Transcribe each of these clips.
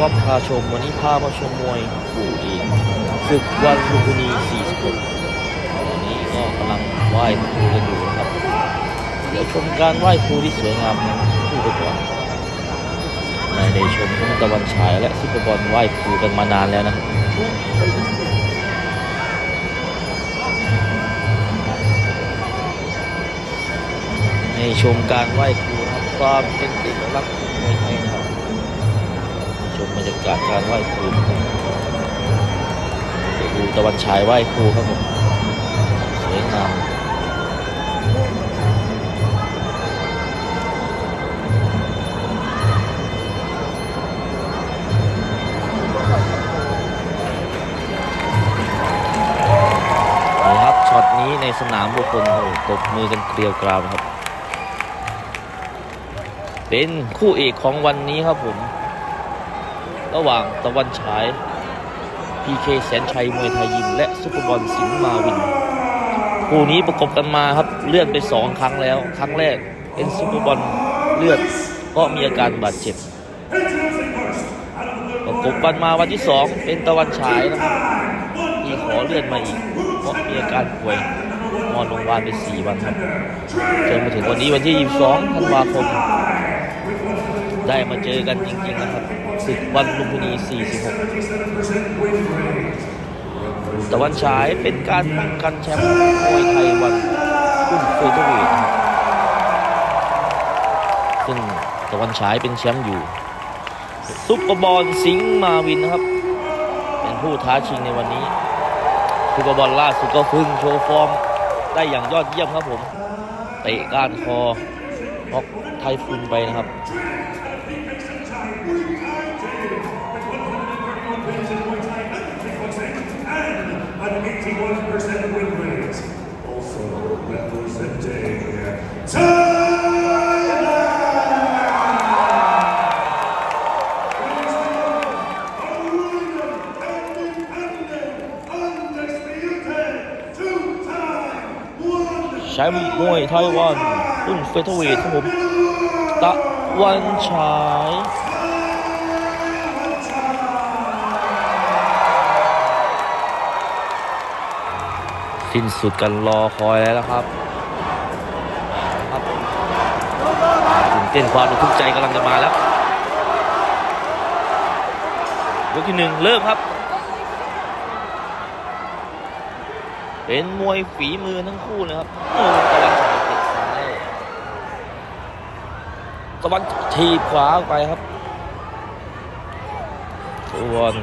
ครับพี่บ๊อบพาชมวันนี้พามาชมมวยคู่เอกศึกวันลุมพินี46วันนี้ก็กำลังไหว้ครูกันอยู่นะครับ เดี๋ยวชมการไหว้ครูที่สวยงามนั้นคู่ไปก่อนไม่ได้ชมทั้งตะวันฉายและซุปเปอร์บอลไหว้ครูกันมานานแล้วนะให้ชมการไหว้ครูนะครับความเป็นเอกลักษณ์ของมวยไทยนะครับ มบรรยากาศการไหว้ครูนะครับดูตะวันฉายไหว้ครูครับผมสวยงามนะครับช็อตนี้ในสนามบุคคลโอ้โหตบมือกันเกลียวกราวครับ เป็นคู่เอกของวันนี้ครับผม ระหว่างตะวันฉาย PK แสนชัยมวยไทยยิม และซุปเปอร์บอลสิงห์มาวินคู่นี้ประกบกันมาครับเลื่อนไปสองครั้งแล้ว ครั้งแรกเป็นซุปเปอร์บอลเลือดก็มีอาการบาดเจ็บประกบกันมาวันที่สองเป็นตะวันฉายนะครับที่ขอเลื่อนมาอีกเพราะมีอาการป่วยนอนโรงพยาบาลไปสี่วันครับจนมาถึงวันนี้วันที่ 22 ธันวาคม ได้มาเจอกันจริงๆนะครับ ศึกวันลุมพินี 46 ตะวันฉายเป็นการป้องกันแชมป์มวยไทยวันรุ่นเฟเธอร์เวทนะครับซึ่งตะวันฉายเป็นแชมป์อยู่ ซุปเปอร์บอลสิงห์มาวินนะครับ เป็นผู้ท้าชิงในวันนี้ ซุปเปอร์บอลล่าสุดก็พึ่งโชว์ฟอร์ม ได้อย่างยอดเยี่ยมครับผมเตะก้านคอน็อกไทฟุนไปนะครับ ชมป์มวยไต้หวันรุ่นเฟเธอร์เวทครับผมตะวันฉายสิ้นสุดกันรอคอยแล้วครับครับตื่นเต้นความระทึกใจกำลังจะมาแล้วยกที่หนึ่งเริ่มครับ เป็นมวยฝีมือทั้งคู่เลยครับโอ้ตะวันฉายเตะซ้ายตะวันทีขวาออกไปครับส่วน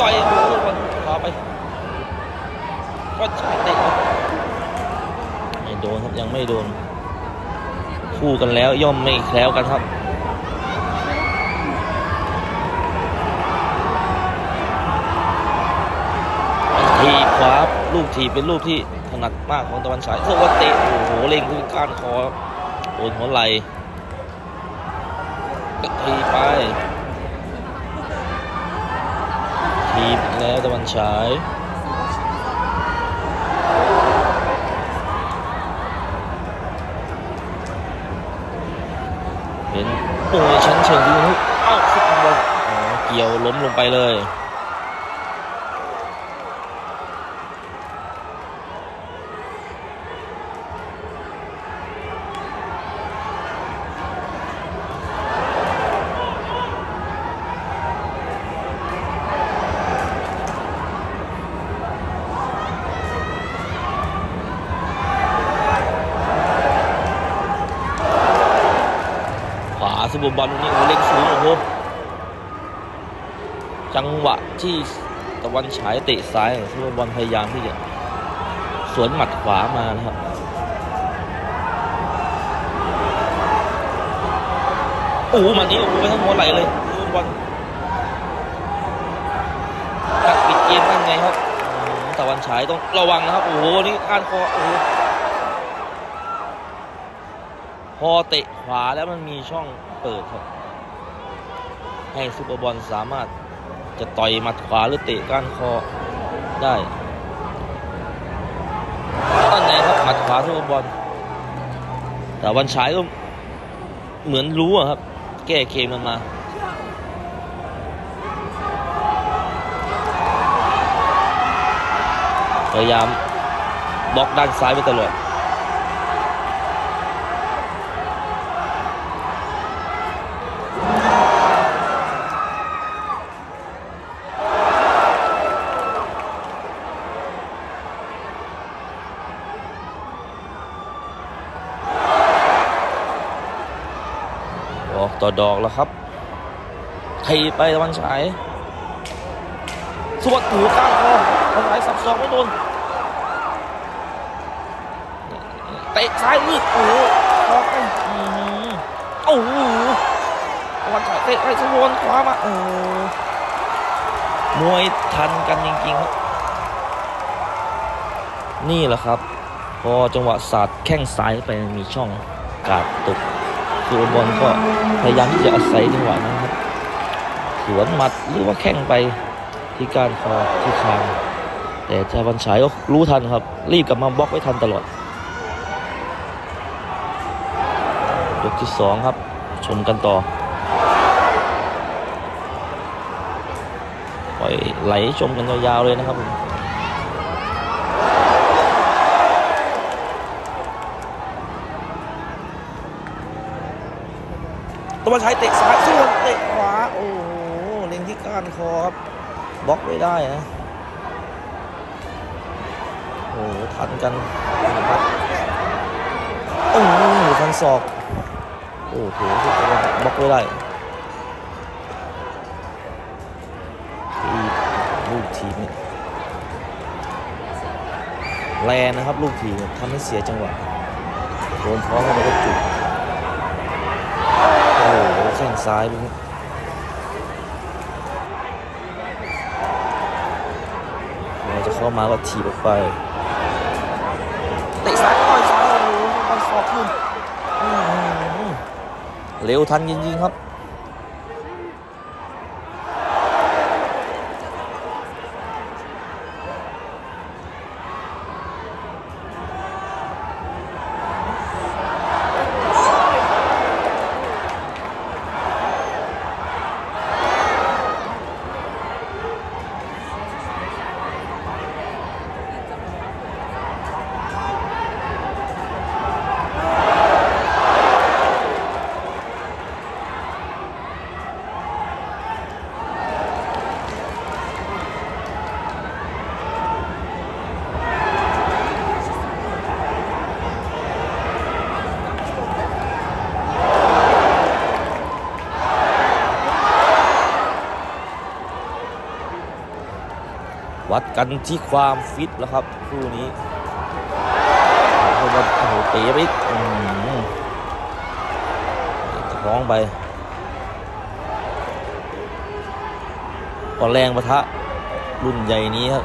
ต่อยโอ้ตะวันขวาไปก็ฉายเตะไม่โดนครับยังไม่โดน คู่กันแล้วย่อมไม่แคล้วกันครับ ทีบขวา ลูกทีบเป็นลูกที่ถนัดมากของตะวันฉายเท่าว่าเตะโอ้โหเล็งขึ้นก้านคอโดนหัวไหลก็ทีไปทีแล้วตะวันฉายเป็นโอ้ยชั้นเชิงดูนุกเอ้าฟุตบอลอ๋อเกี่ยวล้มลงไปเลย อลลูกนี้โอ้เล็งสูงโอ้โหจังหวะที่ตะวันฉายเตะซ้ายสุบบอลพยายามที่จะสวนหมัดขวามานะครับโอ้หมัดนี้โอ้ไปทั้งหัวไหลเลยสุบบอลกัดปิดเกมนั่นไงครับตะวันฉายต้องระวังนะครับ โอ้โหนี่ก้านคอโอ้โหพอเตะขวาแล้วมันมีช่อง เปิดครับ ให้ซูเปอร์บอลสามารถจะต่อยหมัดขวาหรือเตะก้านคอได้ตั้งไงครับหมัดขวาซูเปอร์บอลแต่วันฉายก็เหมือนรู้อะครับ แก้เกมมันมาพยายามบล็อกด้านซ้ายไปตลอด ต่อดอกแล้วครับไทยไปตะวันฉายสวดหูก้านคอตะวันฉายสับสองไม่โดนเตะซ้ายมืดโอ้โหคอไปอื้อหือโอ้โหตะวันฉายเตะไปสวนขวามาโอ้หมวยทันกันจริงๆครับนี่แหละครับ พอจังหวะสาดแข้งซ้ายไปมีช่องกาดตก คือบอลก็พยายามที่จะอาศัยจังหวะนั้นครับ สวนหมัดหรือว่าแข้งไปที่ก้านคอที่คาง แต่จาวันฉายก็รู้ทันครับ รีบกลับมาบล็อกไว้ทันตลอดยกที่สองครับ ชมกันต่อ ปล่อยไหลชมกันยาวๆเลยนะครับผม ตะวันชัยเตะซ้ายส่วนเตะขวาโอ้โหเล็งที่ก้านคอครับบล็อกไม่ได้นะโอ้โหทันกันโอ้โหฟันศอกโอ้โหทุกคนบล็อกไม่ได้ทีลูกทีมเนี่แรงนะครับลูกทีมเนี่ทำให้เสียจังหวะโดนท้องแล้วมันก็จุด แข้งซ้ายลูกนี้เราจะเข้ามาก็ถีบออกไปเตะซ้ายต่อยซ้ายโอ้โหมันสอกขึ้นอื้อหือเร็วทันจริงๆครับ วัดกันที่ความฟิตแล้วครับคู่นี้โอ้โหโอ้โหเตะไปอีกอื้อหือท้องไปพอนแรงปะทะรุ่นใหญ่นี้ครับ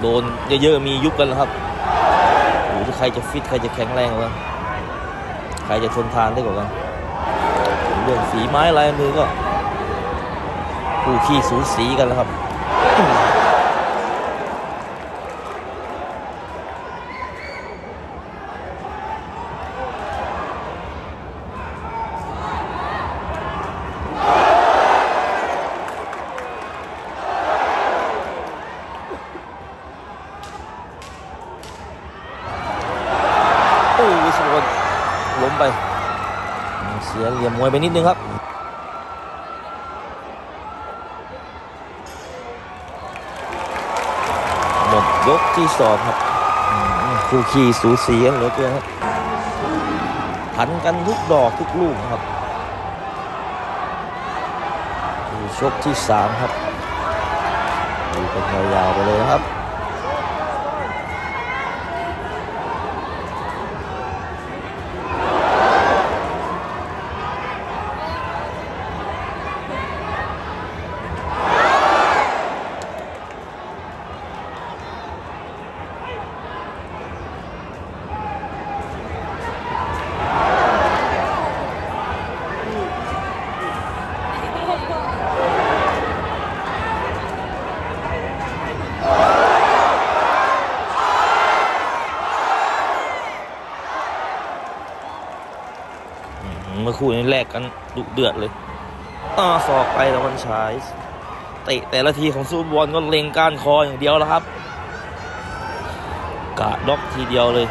โดนเยอะๆมียุบกันแล้วครับอยู่ที่ใครจะฟิตใครจะแข็งแรงว่ากันใครจะทนทานได้กว่ากันเรื่องฝีไม้ลายมือก็คู่ขี้สูสีกันแล้วครับ โอ้ยสุดล้มไป เสียเหลี่ยมมวยไปนิดนึงครับหมดยกที่สองครับคู่ขี้สูสีกันเหลือเกินครับผันกันทุกดอกทุกลูกครับชกที่สามครับดูกันยาวๆไปเลยครับ คู่นี้แลกกันดุเดือดเลยอ่าสอกไปแล้วันชายเตะแต่ละทีของซูบอลก็เล็งก้านคออย่างเดียวแล้วครับ กะด็อกทีเดียวเลย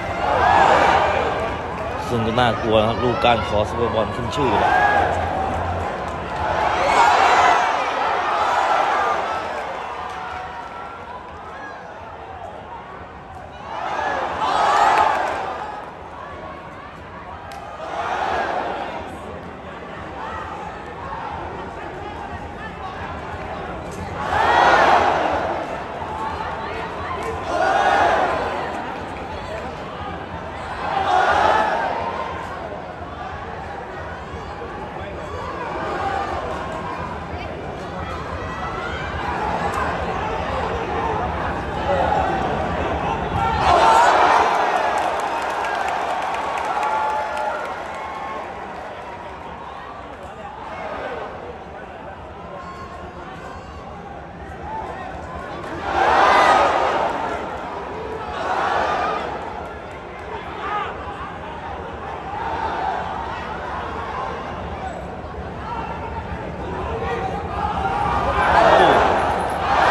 ซึ่งก็น่ากลัวนะครับลูกก้านคอซูเปอร์บอลขึ้นชื่อเลย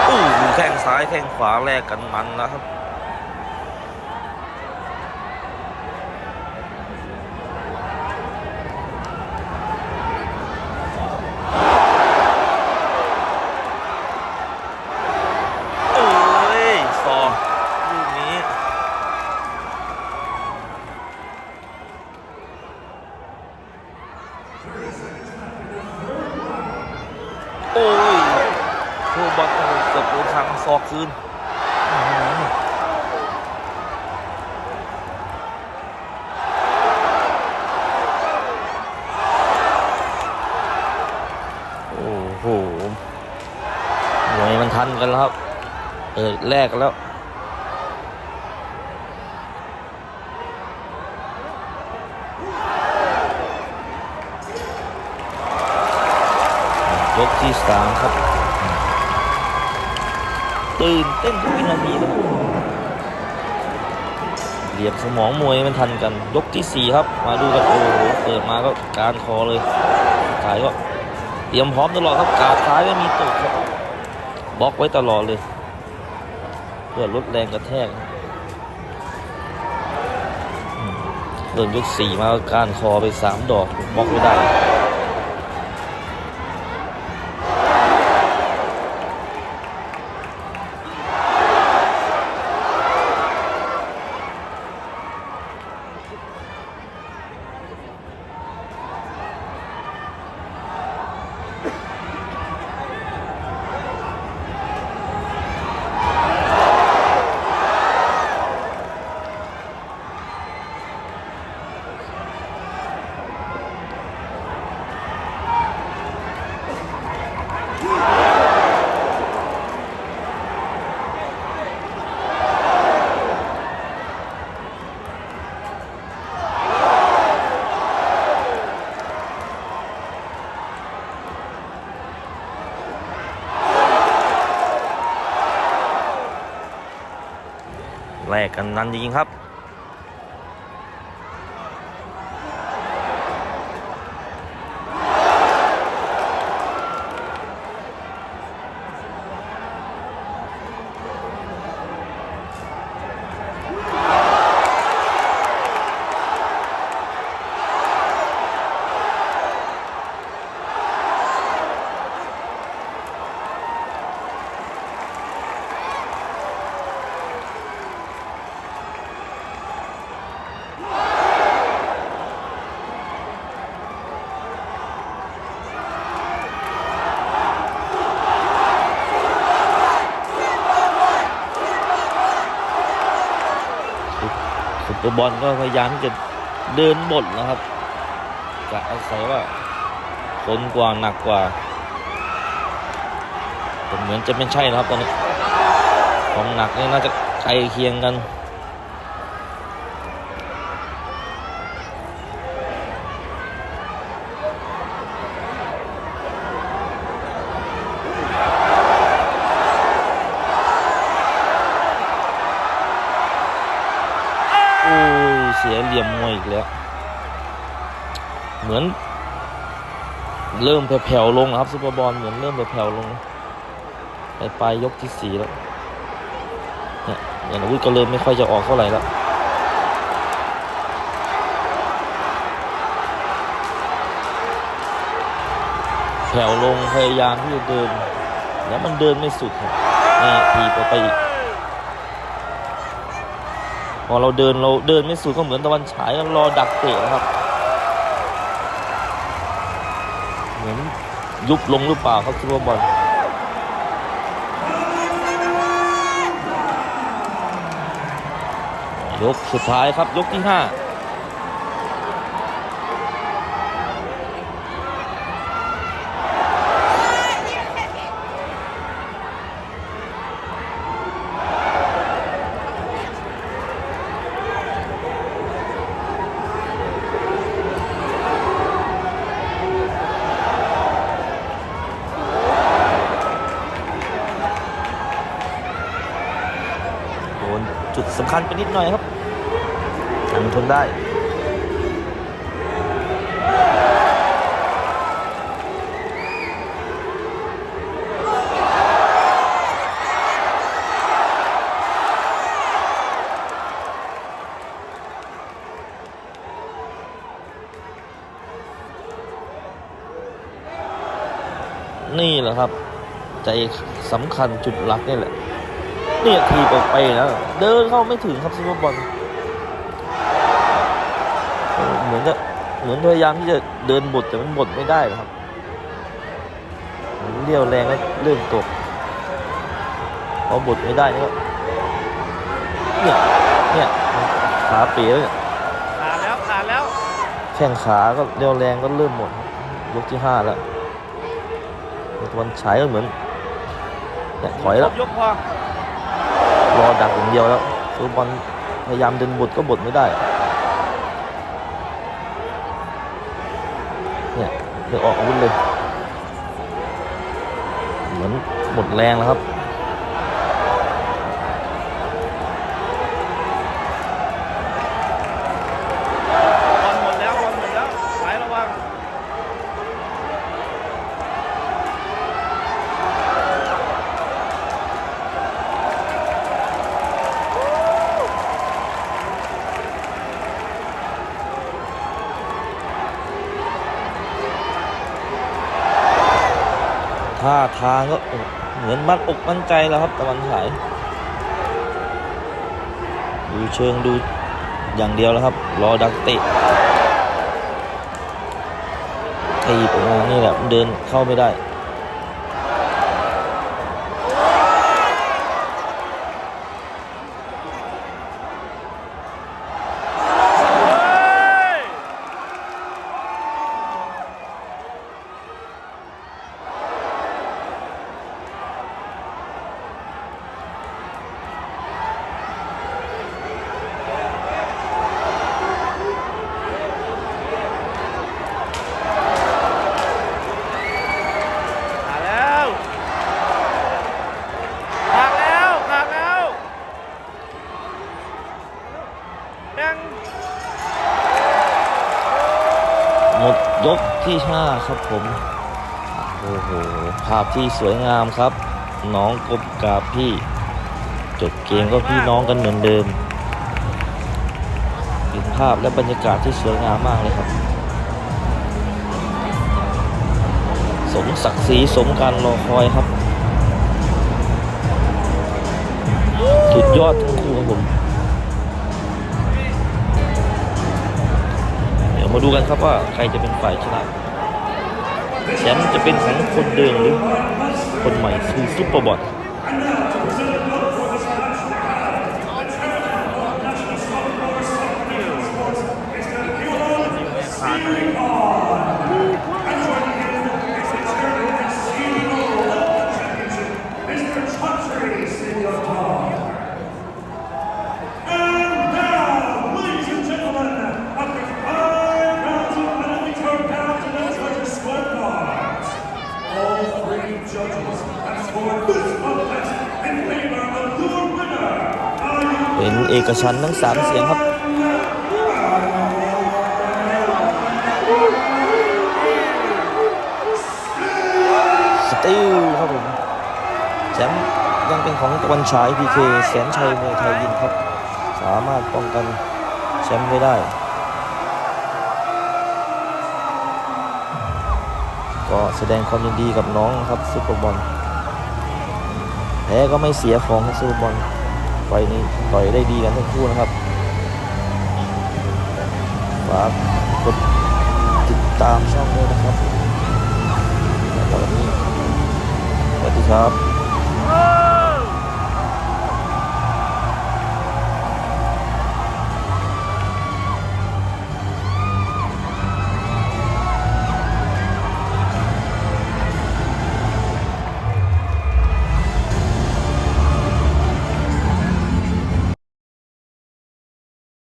โอ้โหแข้งซ้ายแข้งขวาแลกกันมันนะครับโอ้ยสองลูกนี้โอ้ยโคบอลโอ้โหเกือบโดนทางซอกคืนอื้อหือโอ้โหหน่วยมันทันกันแล้วครับ เออแลกแล้ว ยกที่สามครับ ตื่นเต้นทุกวินาทีนะครับเหลี่ยมสมองมวยมันทันกัน ยกที่สี่ครับ มาดูกันโอ้โหเปิดมาก็การคอเลยขายก็เตรียมพร้อมตลอดครับกาดซ้ายไม่มีตกครับบล็อกไว้ตลอดเลย พื่อลดแรงกระแทกเริ่มยกสี่มาการคอไปสามดอกบล็อกไม่ได้ กกันนั้นจริงๆครับ บอลก็พยายามจะเดินบดนะครับจะอาศัยว่าคนกว่าหนักกว่าแต่เหมือนจะไม่ใช่นะครับตอนนี้ของหนักนี่น่าจะใกล้เคียงกัน โอ้ยเสียเหลี่ยมมวยอีก แล้ว เหมือน เริ่มแผ่วๆลงครับซูเปอร์บอลเหมือนเริ่มแผ่วๆลงไปปลายยกที่สี่แล้วเนี่ยอย่างอาวุธก็เริ่มไม่ค่อยจะออกเท่าไหร่แล้วแผ่วลงพยายามที่จะเดิน แล้วมันเดินไม่สุดครับนี่ทีบออกไปอีก พอเราเดินเราเดินไม่สุดก็เหมือนตะวันฉายรอดักเตะนะครับ เหมือนยุบลงหรือเปล่าครับซูเปอร์บอลยกสุดท้ายครับยกที่ห้า คัญไปนิดหน่อยครับยังทนได้นี่แหละครับ ใจสำคัญจุดหลักนี่แหละ เนี่ยทีบออกไปแล้ว เดินเข้าไม่ถึงครับซูเปอร์บอลเออเหมือนจะเหมือนพยายามที่จะเดินบดแต่มันบดไม่ได้ครับเลี้ยวแรงแล้วเลื่อนตกพอบดไม่ได้นี่ก็เนี่ยเนี่ยขาเป๋แล้วเนี่ยขาดแล้วขาดแล้ว แข้งขาก็เลี้ยวแรงก็เริ่มหมดครับยกที่ห้าแล้วตะวันฉายก็เหมือนเนี่ยถอยแล้วยกพอรอ ดักอย่างเดียวแล้วซูบอลพยายามเดินบดก็บดไม่ได้ เนี่ยเลือออกอาวุธเลย เหมือนหมดแรงแล้วครับอลหมดแล้วบอลหมดแล้วสายระวัง ท่างก็เหมือนมัดอกมั่นใจแล้วครับตะวันฉายดูเชิงดูอย่างเดียวแล้วครับ รอดักเตะตีบออกมานี่แหละเดินเข้าไม่ได้ เฮ้ย ขาดแล้วขาดแล้วขาดแล้วยัง หมดยกที่ห้า ครับผม โอ้โห ภาพที่สวยงามครับ น้องกบกาบพี่ จบเกมก็พี่น้องกันเหมือนเดิมเป็นภาพและบรรยากาศที่สวยงามมากเลยครับ สมศักดิ์ศรีสมการรอคอยครับ สุดยอดทั้งคู่ครับผมเดี๋ยวมาดูกันครับว่าใครจะเป็นฝ่ายชนะ แชมป์จะเป็นของคนเดิมหรือ คนใหม่คือซุปเปอร์บอท เป็นเอกชันทั้งสามเสียงครับ Champion ติลครับผมแชมป์ยังเป็นของตะวันฉายพีเคแสนชัยมวยไทยยิมครับ สามารถป้องกันแชมป์ไว้ได้ ก็แสดงความยินดีกับน้องครับซุปเปอร์บอลแพ้ก็ไม่เสียของซุปเปอร์บอล ไฟนี้ต่อยได้ดีกันทั้งคู่นะครับฝากกดติดตามช่องด้วยนะครับแล้วตอนนี้สวัสดีครับ